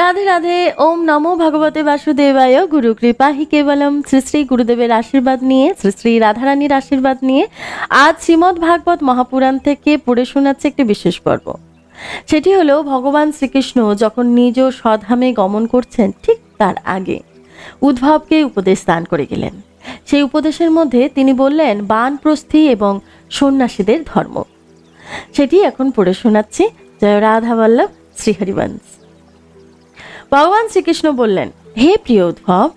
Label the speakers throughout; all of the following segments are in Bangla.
Speaker 1: রাধে রাধে, ওম নমো ভগবতে বাসুদেবায়, গুরু কৃপা হি কেবলম। শ্রী শ্রী গুরুদেবের আশীর্বাদ নিয়ে, শ্রী শ্রী রাধারানীর আশীর্বাদ নিয়ে আজ শ্রীমদ্ ভাগবত মহাপুরাণ থেকে পড়ে শোনাচ্ছে একটি বিশেষ পর্ব। সেটি হলো, ভগবান শ্রীকৃষ্ণ যখন নিজ স্বধামে গমন করছেন, ঠিক তার আগে উদ্ভবকে উপদেশ দান করে গেলেন। সেই উপদেশের মধ্যে তিনি বললেন, বানপ্রস্থি এবং সন্ন্যাসীদের ধর্ম। সেটি এখন পড়ে শোনাচ্ছি। জয় রাধা বল্লভ, শ্রীহরিবংশ। ভগবান শ্রীকৃষ্ণ বললেন, হে প্রিয় উদ্ভব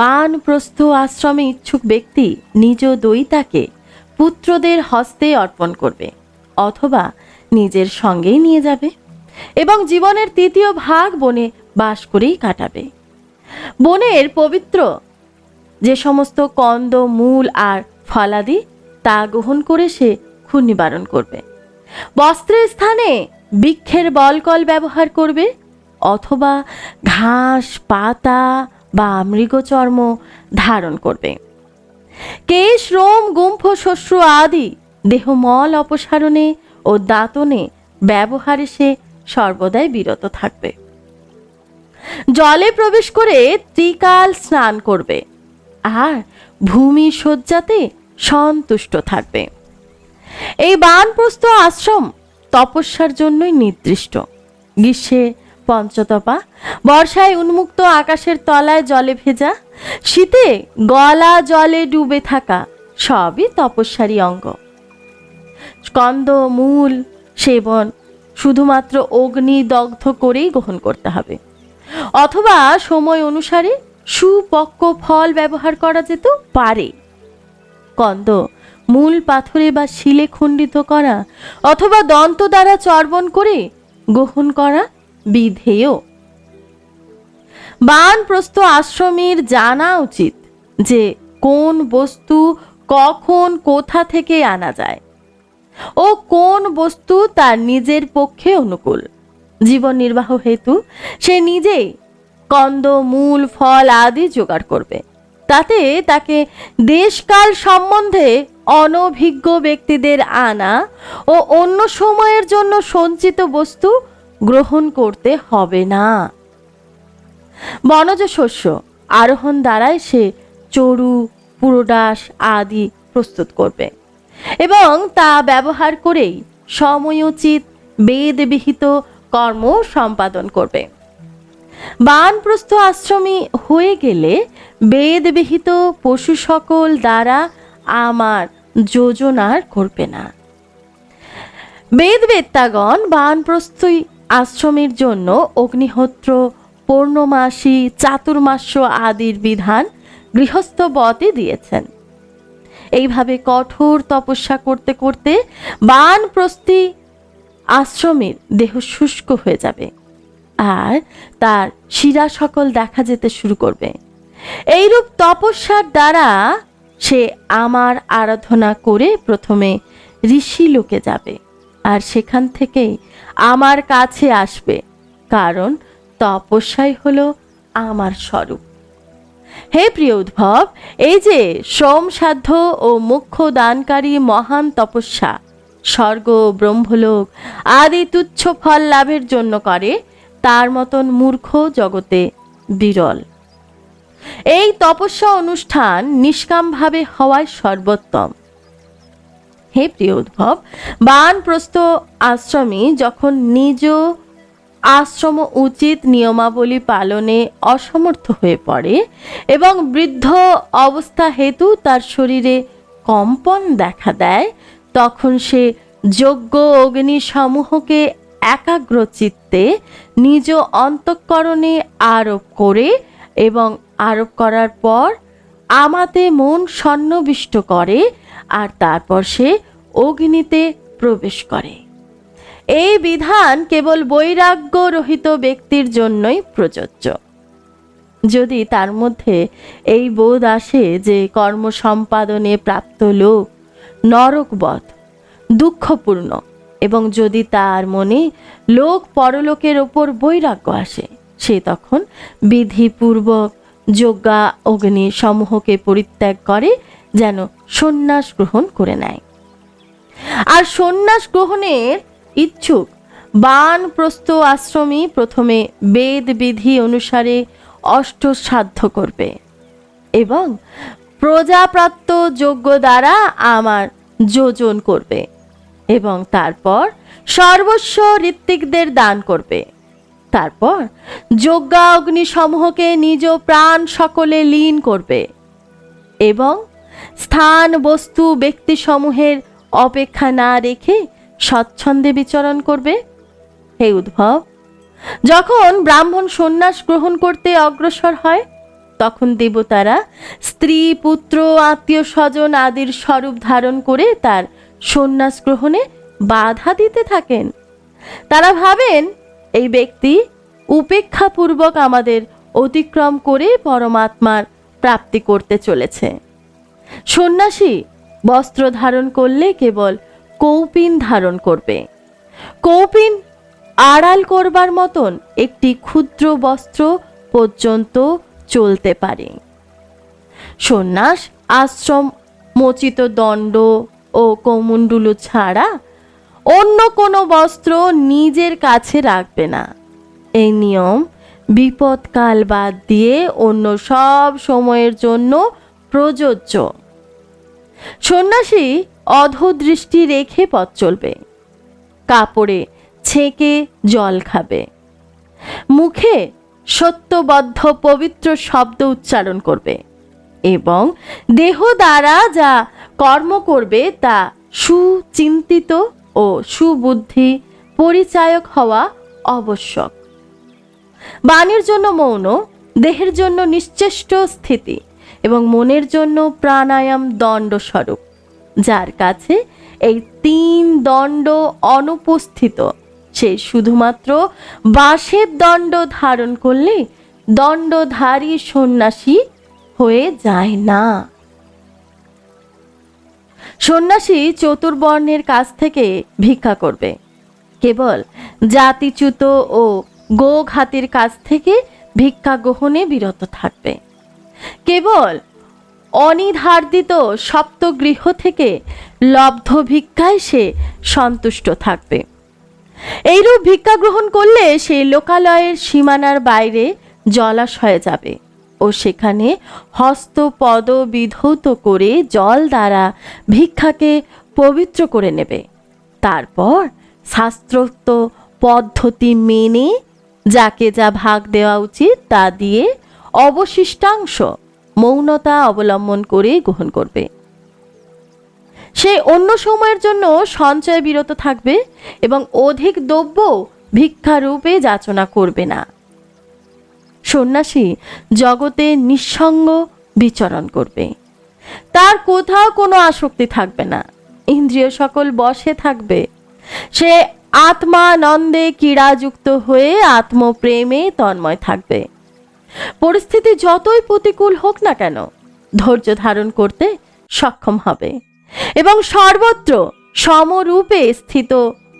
Speaker 1: বানপ্রস্থ আশ্রমে ইচ্ছুক ব্যক্তি নিজ দইতাকে পুত্রদের হস্তে অর্পণ করবে, অথবা নিজের সঙ্গেই নিয়ে যাবে এবং জীবনের তৃতীয় ভাগ বনে বাস করেই কাটাবে। বনের পবিত্র যে সমস্ত কন্দ, মূল আর ফলাদি, তা গ্রহণ করে সে খুন নিবারণ করবে। বস্ত্রের স্থানে বৃক্ষের বলকল ব্যবহার করবে অথবা ঘাস, পাতা বা মৃগচর্ম ধারণ করবে। কেশ রোম গুম্ফ, শস্য আদি দেহমল অপসারণে ও দাঁতনে ব্যবহারে সে সর্বদাই বিরত থাকবে। জলে প্রবেশ করে ত্রিকাল স্নান করবে আর ভূমি শয্যাতে সন্তুষ্ট থাকবে। এই বানপ্রস্থ আশ্রম তপস্যার জন্যই নির্দিষ্ট। গ্রীষ্মে পঞ্চতপা। বর্ষায় উন্মুক্ত আকাশের তলায় জলে ভেজা। শীতে গলা জলে ডুবে থাকা সবই তপস্যারই অঙ্গ। স্কন্দ, মূল, সেবন শুধুমাত্র অগ্নি দগ্ধ করেই গ্রহণ করতে হবে। অথবা সময় অনুসারে সুপক্ক ফল ব্যবহার করা যেত পারে। কন্দ মূল পাথরে বা শিলে খণ্ডিত করা অথবা দন্ত দ্বারা চর্বণ করে গ্রহণ করা বিধেয়। বানপ্রস্থ আশ্রমের জানা উচিত যে কোন বস্তু কখন কোথা থেকে আনা যায় ও কোন বস্তু তার নিজের পক্ষে অনুকূল। জীবন নির্বাহ হেতু সে নিজেই কন্দ, মূল, ফল আদি জোগাড় করবে। তাতে তাকে দেশকাল সম্বন্ধে অনভিজ্ঞ ব্যক্তিদের আনা ও অন্য সময়ের জন্য সঞ্চিত বস্তু গ্রহণ করতে হবে না। বনজ শস্য আরোহণ দ্বারাই সে চড়ু পুরোডাস আদি প্রস্তুত করবে এবং তা ব্যবহার করেই সময়োচিত বেদবিহিত কর্ম সম্পাদন করবে। বানপ্রস্থ আশ্রমী হয়ে গেলে বেদবিহিত পশু সকল দ্বারা আমার যোজনার করবে না। বেদবেত্তাগণ বানপ্রস্থই আশ্রমের জন্য অগ্নিহোত্র, পূর্ণমাসী, চাতুর্মাস্য আদির বিধান গৃহস্থবতে দিয়েছেন। এইভাবে কঠোর তপস্যা করতে করতে বানপ্রস্থি আশ্রমের দেহ শুষ্ক হয়ে যাবে আর তার শিরা সকল দেখা যেতে শুরু করবে। এইরূপ তপস্যার দ্বারা সে আমার আরাধনা করে প্রথমে ঋষি লোকে যাবে আর সেখান থেকেই আমার কাছে আসবে, কারণ তপস্যাই হলো আমার স্বরূপ। হে প্রিয় উদ্ভব, এই যে শ্রম সাধ্য ও মুখ্য দানকারী মহান তপস্যা, স্বর্গ ব্রহ্মলোক আদি তুচ্ছ ফল লাভের জন্য করে, তার মতন মূর্খ জগতে বিরল। এই তপস্যা অনুষ্ঠান নিষ্কামভাবে হওয়ায় সর্বোত্তম। হে প্রিয় উদ্ভব, বানপ্রস্থ আশ্রমে যখন নিজ আশ্রম উচিত নিয়মাবলী পালনে অসমর্থ হয়ে পড়ে এবং বৃদ্ধ অবস্থা হেতু তার শরীরে কম্পন দেখা দেয়, তখন সে যোগ্য অগ্নি সমূহকে একাগ্র চিত্তে নিজ অন্তঃকরণে আরোপ করে এবং আরোপ করার পর আমাতে মন সন্নবিষ্ট করে, আর তারপর সে অগ্নিতে প্রবেশ করে। এই বিধান কেবল বৈরাগ্য রহিত ব্যক্তির জন্যই প্রযোজ্য। যদি তার মধ্যে এই বোধ আসে যে কর্ম সম্পাদনে প্রাপ্ত লোক নরকবধ, দুঃখপূর্ণ, এবং যদি তার মনে লোক পরলোকের ওপর বৈরাগ্য আসে, সে তখন বিধিপূর্বক যজ্ঞা অগ্নি সমূহকে পরিত্যাগ করে যেন সন্ন্যাস গ্রহণ করে নেয়। আর সন্ন্যাস গ্রহণের ইচ্ছুক বান বানপ্রস্থ আশ্রমী প্রথমে বেদ বিধি অনুসারে অষ্টসাধ্য করবে এবং প্রজাপ্রাপ্ত যোগ্য দ্বারা আমার যোজন করবে এবং তারপর সর্বস্ব ঋত্বিকদের দান করবে। তারপর যজ্ঞা অগ্নিসমূহকে নিজ প্রাণ সকলে লীন করবে এবং স্থান বস্তু ব্যক্তিসমূহের অপেক্ষা না রেখে স্বচ্ছন্দে বিচরণ করবে। হে উদ্ভব, যখন ব্রাহ্মণ সন্ন্যাস গ্রহণ করতে অগ্রসর হয়, তখন দেবতারা স্ত্রী, পুত্র, আত্মীয় স্বজন আদির স্বরূপ ধারণ করে তার সন্ন্যাস গ্রহণে বাধা দিতে থাকেন। তারা ভাবেন এই ব্যক্তি উপেক্ষাপূর্বক আমাদের অতিক্রম করে পরমাত্মার প্রাপ্তি করতে চলেছে। সন্ন্যাসী বস্ত্র ধারণ করলে কেবল কৌপিন ধারণ করবে। কৌপিন আড়াল করবার মতন একটি ক্ষুদ্র বস্ত্র পর্যন্ত চলতে পারে। সন্ন্যাস আশ্রম, মোচিত দণ্ড ও কৌমণ্ডুলু ছাড়া অন্য কোনো বস্ত্র নিজের কাছে রাখবে না। এই নিয়ম বিপদকাল বাদ দিয়ে অন্য সব সময়ের জন্য প্রযোজ্য। সন্ন্যাসী অধদৃষ্টি রেখে পথ চলবে। কাপড়ে ছেঁকে জল খাবে। মুখে সত্যবদ্ধ পবিত্র শব্দ উচ্চারণ করবে এবং দেহ দ্বারা যা কর্ম করবে তা সুচিন্তিত ও সুবুদ্ধি পরিচায়ক হওয়া আবশ্যক। বাণীর জন্য মৌন, দেহের জন্য নিশ্চেষ্ট স্থিতি এবং মনের জন্য প্রাণায়াম দণ্ড স্বরূপ যার কাছে এই তিন দণ্ড অনুপস্থিত। সে শুধুমাত্র বাঁশের দণ্ড ধারণ করলে দণ্ডধারী সন্ন্যাসী হয়ে যায় না। সন্ন্যাসী চতুর্বর্ণের কাছ থেকে ভিক্ষা করবে। কেবল জাতিচ্যুত ও গোঘাতির কাছ থেকে ভিক্ষা গ্রহণে বিরত থাকবে। কেবল অনিধার্দিত সপ্তগৃহ থেকে লব্ধ ভিক্ষায় সে সন্তুষ্ট থাকবে। এইরূপ ভিক্ষা গ্রহণ করলে সে লোকালয়ের সীমানার বাইরে জলাশয়ে যাবে। ও সেখানে হস্তপদ বিধৌত করে জল দ্বারা ভিক্ষাকে পবিত্র করে নেবে। তারপর শাস্ত্রোক্ত পদ্ধতি মেনে যাকে যা ভাগ দেওয়া উচিত তা দিয়ে অবশিষ্টাংশ মৌনতা অবলম্বন করে গ্রহণ করবে। সে অন্য সময়ের জন্য সঞ্চয় বিরত থাকবে এবং অধিক দ্রব্য ভিক্ষারূপে যাচনা করবে না। সন্ন্যাসী জগতে নিঃসঙ্গ বিচরণ করবে। তার কোথাও কোনো আসক্তি থাকবে না। ইন্দ্রিয় সকল বসে থাকবে। সে আত্মানন্দে ক্রীড়াযুক্ত হয়ে আত্মপ্রেমে তন্ময় থাকবে। পরিস্থিতি যতই প্রতিকূল হোক না কেন, ধৈর্য ধারণ করতে সক্ষম হবে এবং সর্বত্র সমরূপে স্থিত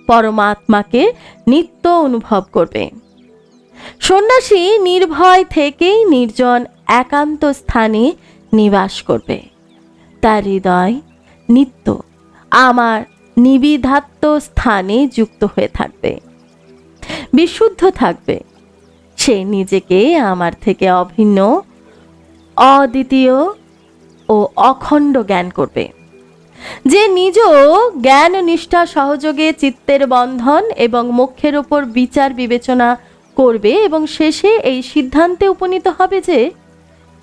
Speaker 1: পরমাত্মাকে নিত্য অনুভব করবে। সন্ন্যাসী নির্ভয় থেকেই নির্জন একান্ত স্থানে নিবাস করবে। তার হৃদয় নিত্য আমার নিবিধাত্ম স্থানে যুক্ত হয়ে থাকবে। বিশুদ্ধ থাকবে। সে নিজেকে আমার থেকে অভিন্ন, অদ্বিতীয় ও অখণ্ড জ্ঞান করবে। যে নিজ জ্ঞান নিষ্ঠা সহযোগে চিত্তের বন্ধন এবং মোক্ষের ওপর বিচার বিবেচনা করবে এবং শেষে এই সিদ্ধান্তে উপনীত হবে যে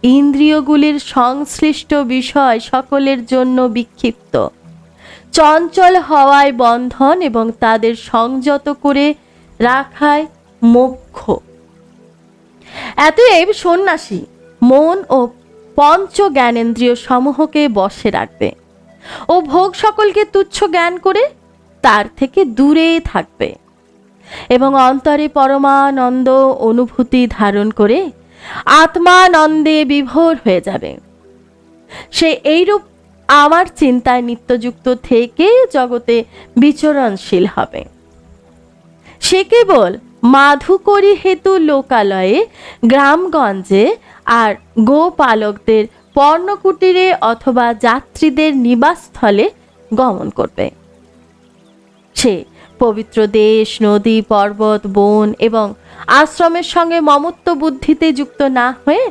Speaker 1: ইন্দ্রিয়গুলির সংশ্লিষ্ট বিষয় সকলের জন্য বিক্ষিপ্ত। চঞ্চল হওয়ায় বন্ধন এবং তাদের সংযত করে রাখায় মোক্ষ। এতএব সন্ন্যাসী মন ও পঞ্চ জ্ঞানেন্দ্রিয় সমূহকে বশে রাখবে ও ভোগ সকলকে তুচ্ছ জ্ঞান করে তার থেকে দূরে থাকবে। এবং অন্তরে পরমানন্দ অনুভূতি ধারণ করে আত্মানন্দে বিভোর হয়ে যাবে। সে এইরূপ আমার চিন্তায় নিত্যযুক্ত থেকে জগতে বিচরণশীল হবে। সে কেবল মাধুকরী হেতু লোকালয়ে গ্রামগঞ্জে আর গোপালকদের পর্ণকুটিরে অথবা যাত্রীদের নিবাসস্থলে গমন করবে। সে পবিত্র দেশ, নদী, পর্বত, বন এবং আশ্রমের সঙ্গে মমত্ব বুদ্ধিতে যুক্ত না হয়ে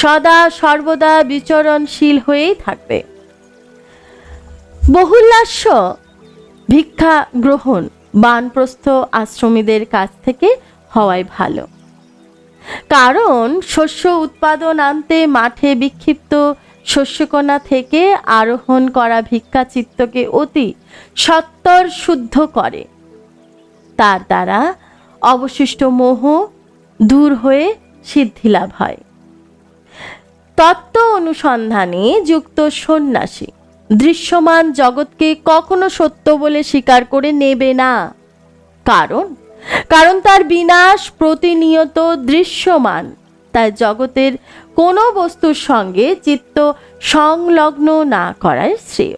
Speaker 1: সদা সর্বদা বিচরণশীল হয়েই থাকবে। বহুল্লাস্য ভিক্ষা গ্রহণ বানপ্রস্থ আশ্রমীদের কাছ থেকে হওয়াই ভালো। কারণ শস্য উৎপাদন আনতে মাঠে বিক্ষিপ্ত শস্যকণা থেকে আরোহণ করা ভিক্ষা চিত্তকে অতি সত্তর শুদ্ধ করে। তার দ্বারা অবশিষ্ট মোহ দূর হয়ে সিদ্ধি লাভ হয়। তত্ত্ব অনুসন্ধানে যুক্ত সন্ন্যাসী, দৃশ্যমান জগৎকে কখনো সত্য বলে স্বীকার করে নেবে না। কারণ? কারণ তার বিনাশ প্রতিনিয়ত দৃশ্যমান। তাই জগতের কোনো বস্তুর সঙ্গে চিত্ত সংলগ্ন না করাই শ্রেয়।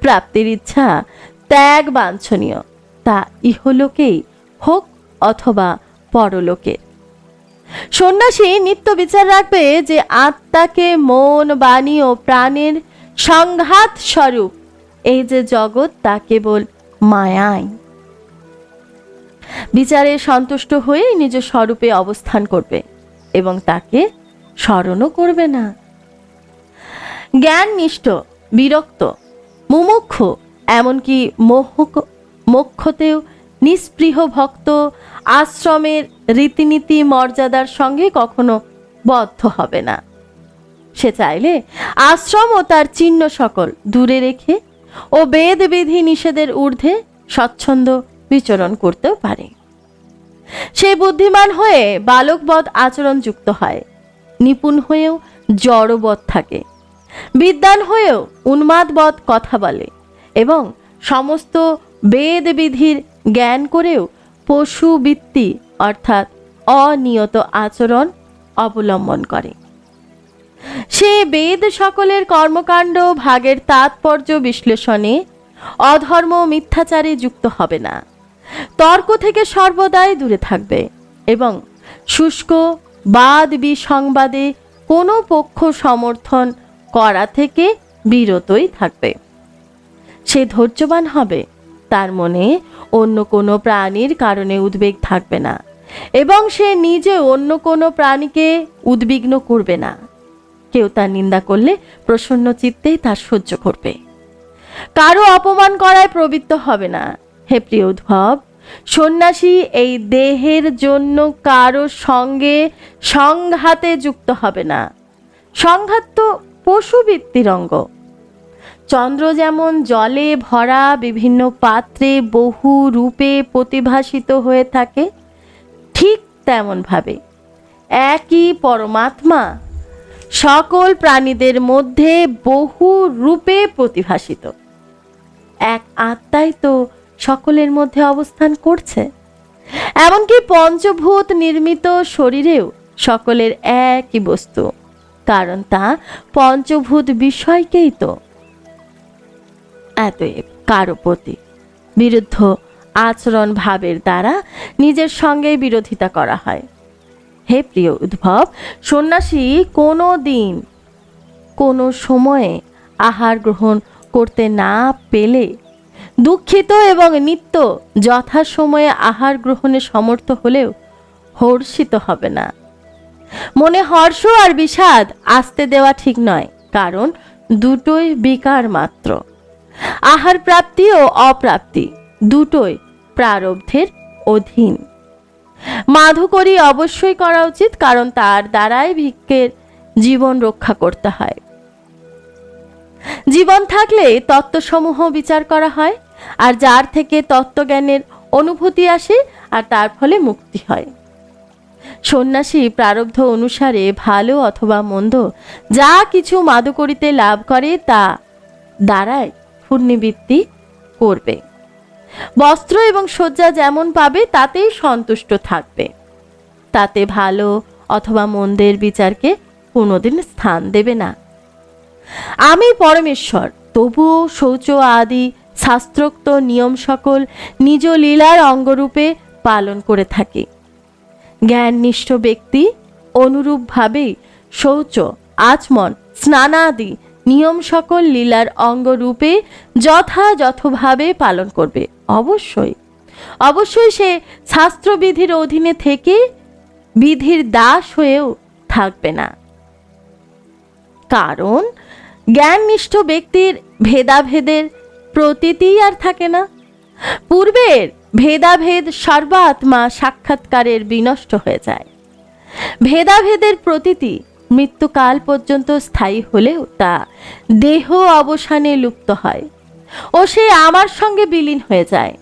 Speaker 1: প্রাপ্তির ইচ্ছা ত্যাগ বাঞ্ছনীয়। তা ইহলোকেই হোক অথবা পরলোকের সন্ন্যাসী নিত্য বিচার রাখবে যে আত্মাকে মন, বাণী ও প্রাণের সংঘাত স্বরূপ। এই যে জগৎ, তা কেবল মায়ায় বিচারে সন্তুষ্ট হয়ে নিজ স্বরূপে অবস্থান করবে এবং তাকে স্মরণও করবে না। জ্ঞাননিষ্ঠ, বিরক্ত মুমুক্ষ এমনকি মোহক মোক্ষতেও নিস্পৃহ ভক্ত আশ্রমের রীতিনীতি মর্যাদার সঙ্গে কখনো বদ্ধ হবে না। সে চাইলে আশ্রম ও তার চিহ্ন সকল দূরে রেখে ও বেদ বিধি নিষেধের ঊর্ধ্বে স্বচ্ছন্দ বিচরণ করতেও পারে। সে বুদ্ধিমান হয়ে বালকবধ আচরণ যুক্ত হয়, নিপুণ হয়েও জড়বধ থাকে বিদ্যান হয়েও উন্মাদবধ কথা বলে এবং সমস্ত বেদ বিধির জ্ঞান করেও পশুবৃত্তি অর্থাৎ অনিয়ত আচরণ অবলম্বন করে। সে বেদ সকলের কর্মকাণ্ড ভাগের তাৎপর্য বিশ্লেষণে অধর্ম মিথ্যাচারে যুক্ত হবে না। তর্ক থেকে সর্বদাই দূরে থাকবে এবং শুষ্ক বাদ বিসংবাদে কোনো পক্ষ সমর্থন করা থেকে বিরতই থাকবে। সে ধৈর্যবান হবে তার মনে অন্য কোনো প্রাণীর কারণে উদ্বেগ থাকবে না এবং সে নিজে অন্য কোনো প্রাণীকে উদ্বিগ্ন করবে না। কেউ তার নিন্দা করলে প্রসন্ন চিত্তেই তার সহ্য করবে কারও অপমান করায় প্রবৃত্ত হবে না। হে প্রিয় উদ্ভব, সন্ন্যাসী এই দেহের জন্য কারও সঙ্গে সংঘাতে যুক্ত হবে না। সংঘাত তো পশুবৃত্তির অঙ্গ। চন্দ্র যেমন জলে ভরা বিভিন্ন পাত্রে বহু রূপে প্রতিভাসিত হয়ে থাকে, ঠিক তেমনভাবে একই পরমাত্মা সকল প্রাণীদের মধ্যে বহু রূপে প্রতিভাসিত। এক আত্মাই তো সকলের মধ্যে অবস্থান করছে। এমনকি পঞ্চভূত নির্মিত শরীরেও সকলের একই বস্তু, কারণ তা পঞ্চভূত বিষয়কেই তো। এতএব কারও প্রতি বিরুদ্ধ আচরণ ভাবের দ্বারা নিজের সঙ্গে বিরোধিতা করা হয়। হে প্রিয় উদ্ভব, সন্ন্যাসী কোনো দিন কোনো সময়ে আহার গ্রহণ করতে না পেলে দুঃখিত এবং নিত্য যথাসময়ে আহার গ্রহণে সমর্থ হলেও হর্ষিত হবে না। মনে হর্ষ আর বিষাদ আসতে দেওয়া ঠিক নয়, কারণ দুটোই বিকার মাত্র। আহার প্রাপ্তি ও অপ্রাপ্তি দুটোই প্রারব্ধের অধীন। মাধুকরী অবশ্যই করা উচিত কারণ তার দ্বারাই ভিক্ষের জীবন রক্ষা করতে হয়। জীবন থাকলে তত্ত্বসমূহ বিচার করা হয় আর যার থেকে তত্ত্বজ্ঞানের অনুভূতি আসে আর তার ফলে মুক্তি হয়। সন্ন্যাসী প্রারব্ধ অনুসারে ভালো অথবা মন্দ যা কিছু মাদকরিতে লাভ করে তা দ্বারাই পুণ্যবৃত্তি করবে। বস্ত্র এবং শয্যা যেমন পাবে, তাতেই সন্তুষ্ট থাকবে। তাতে ভালো অথবা মন্দের বিচারকে কোনোদিন স্থান দেবে না। আমি পরমেশ্বর, তবুও শৌচ আদি, শাস্ত্রোক্ত নিয়ম সকল নিজ লীলার অঙ্গরূপে পালন করে থাকি। জ্ঞাননিষ্ঠ ব্যক্তি অনুরূপভাবেই শৌচ, আচমন, স্নানাদি নিয়ম সকল লীলার অঙ্গরূপে যথাযথভাবে পালন করবে। অবশ্যই। অবশ্যই সে শাস্ত্রবিধির অধীনে থেকে বিধির দাস হয়েও থাকবে না। কারণ জ্ঞাননিষ্ঠ ব্যক্তির ভেদাভেদের প্রতীতিই আর থাকে না। পূর্বের ভেদাভেদ সর্বাত্মা সাক্ষাৎকারের বিনষ্ট হয়ে যায়। ভেদাভেদের প্রতীতি মৃত্যুকাল পর্যন্ত স্থায়ী হলেও তা দেহ অবসানে লুপ্ত হয় ও সে আমার সঙ্গে বিলীন হয়ে যায়।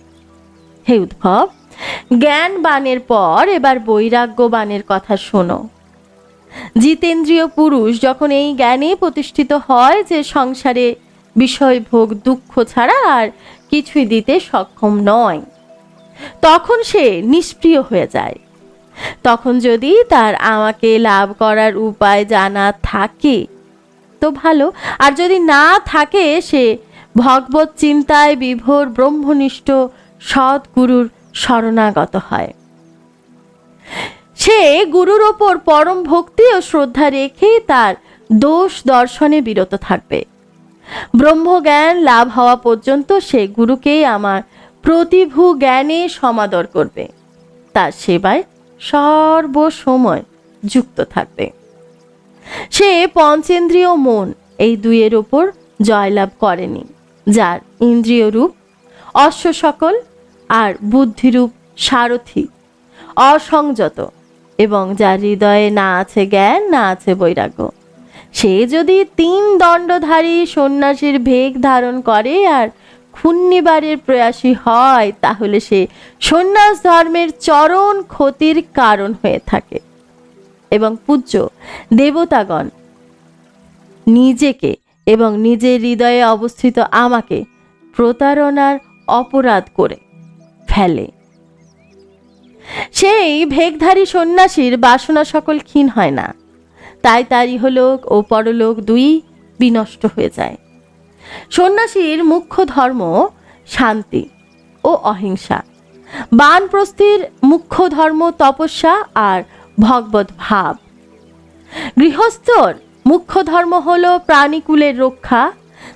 Speaker 1: হে উদ্ভব, জ্ঞান বানের পর এবার বৈরাগ্য বানের কথা শোনো। জিতেন্দ্রীয় পুরুষ যখন এই জ্ঞানে প্রতিষ্ঠিত হয় যে সংসারে বিষয় ভোগ দুঃখ ছাড়া আর কিছুই দিতে সক্ষম নয়, তখন সে নিষ্প্রিয় হয়ে যায়। তখন যদি তার আমাকে লাভ করার উপায় জানা থাকে, তো ভালো। আর যদি না থাকে, সে ভগবত চিন্তায় বিভোর ব্রহ্মনিষ্ঠ সৎগুরুর শরণাগত হয়। সে গুরুর ওপর পরম ভক্তি ও শ্রদ্ধা রেখে তার দোষ দর্শনে বিরত থাকবে। ব্রহ্মজ্ঞান লাভ হওয়া পর্যন্ত সে গুরুকেই আমার প্রতিভু জ্ঞানে সমাদর করবে। তার সেবায় সর্বসময় যুক্ত থাকবে। সে পঞ্চেন্দ্রিয় মন এই দুইয়ের ওপর জয়লাভ করেনি, যার ইন্দ্রিয় রূপ অশ্ব সকল আর বুদ্ধিরূপ সারথি, অসংযত এবং যার হৃদয়ে না আছে জ্ঞান, না আছে বৈরাগ্য। সে যদি তিন দণ্ডধারী সন্ন্যাসীর ভেগ ধারণ করে আর খুন্নিবারের প্রয়াসী হয়, তাহলে সে সন্ন্যাস ধর্মের চরণ ক্ষতির কারণ হয়ে থাকে। এবং পূজ্য দেবতাগণ নিজেকে এবং নিজের হৃদয়ে অবস্থিত আমাকে প্রতারণার অপরাধ করে ফেলে। সেই ভেগধারী সন্ন্যাসীর বাসনা সকল ক্ষীণ হয় না। তাই তার ইহলোক ও পরলোক দুই বিনষ্ট হয়ে যায়। সন্ন্যাসীর মুখ্য ধর্ম শান্তি ও অহিংসা। বানপ্রস্থির মুখ্য ধর্ম তপস্যা আর ভগবত ভাব। গৃহস্থর মুখ্য ধর্ম হল প্রাণীকুলের রক্ষা,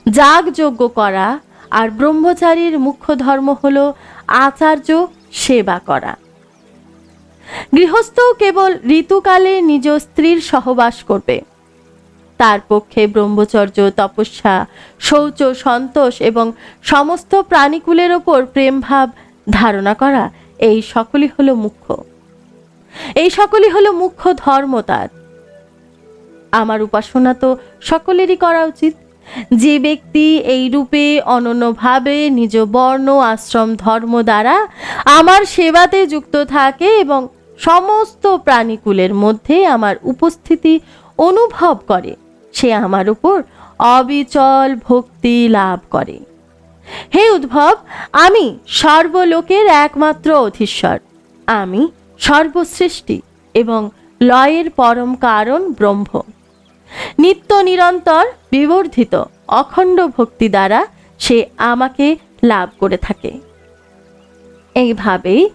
Speaker 1: যাগযজ্ঞ করা আর ব্রহ্মচারীর মুখ্য ধর্ম হল আচার্য সেবা করা। গৃহস্থ কেবল ঋতুকালে নিজ স্ত্রীর সহবাস করবে। তার পক্ষে ব্রহ্মচর্য, তপস্যা, শৌচ, সন্তোষ এবং সমস্ত প্রাণীকুলের ওপর প্রেমভাব ধারণা করা এই সকলই হলো মুখ্য। এই সকলই হলো মুখ্য ধর্ম তার। আমার উপাসনা তো সকলেরই করা উচিত। যে ব্যক্তি এই রূপে অনন্যভাবে নিজ বর্ণ, আশ্রম, ধর্ম দ্বারা আমার সেবাতে যুক্ত থাকে এবং সমস্ত প্রাণীকুলের মধ্যে আমার উপস্থিতি অনুভব করে। সে আমার উপর অবিচল ভক্তি লাভ করে। হে উদ্ভব, আমি সর্বলোকের একমাত্র অধীশ্বর। আমি সর্বসৃষ্টি এবং লয়ের পরম কারণ ব্রহ্ম। নিত্য নিরন্তর বিবর্ধিত অখণ্ড ভক্তি দ্বারা সে আমাকে লাভ করে থাকে। এইভাবেই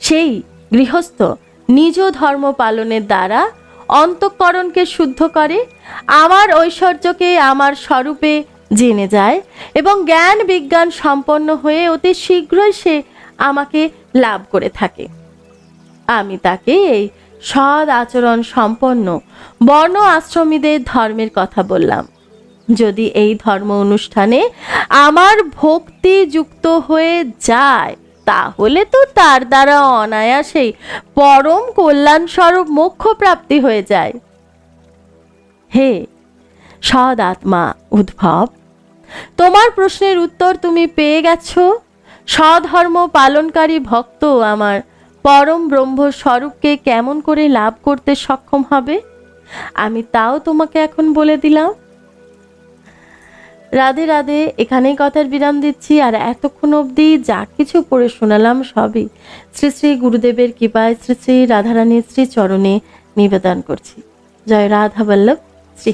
Speaker 1: সেই গৃহস্থ নিজ ধর্ম পালনের দ্বারা অন্তঃকরণকে শুদ্ধ করে, আমার ঐশ্বর্যকে আমার স্বরূপে জেনে যায় এবং জ্ঞান বিজ্ঞান সম্পন্ন হয়ে অতি শীঘ্রই সে আমাকে লাভ করে থাকে। আমি তাকে এই সৎ আচরণ সম্পন্ন বর্ণ আশ্রমীদের ধর্মের কথা বললাম। যদি এই ধর্ম অনুষ্ঠানে আমার ভক্তি যুক্ত হয়ে যায় তাহলে তো তার দ্বারা অনায়াসেই পরম কল্যাণ স্বরূপ মোক্ষ প্রাপ্তি হয়ে যায়। হে সদ আত্মা উদ্ভব, তোমার প্রশ্নের উত্তর তুমি পেয়ে গেছো। সধর্ম পালনকারী ভক্ত আমার পরম ব্রহ্ম স্বরূপকে কেমন করে লাভ করতে সক্ষম হবে? আমি তাও তোমাকে এখন বলে দিলাম রাধে রাধে, এখানেই কথার বিরাম দিচ্ছি আর এতক্ষণ অবধি যা কিছু পড়ে শোনালাম সবই শ্রী শ্রী গুরুদেবের কৃপায়, শ্রী শ্রী রাধারানীর শ্রী চরণে নিবেদন করছি। জয় রাধা বল্লভ শ্রী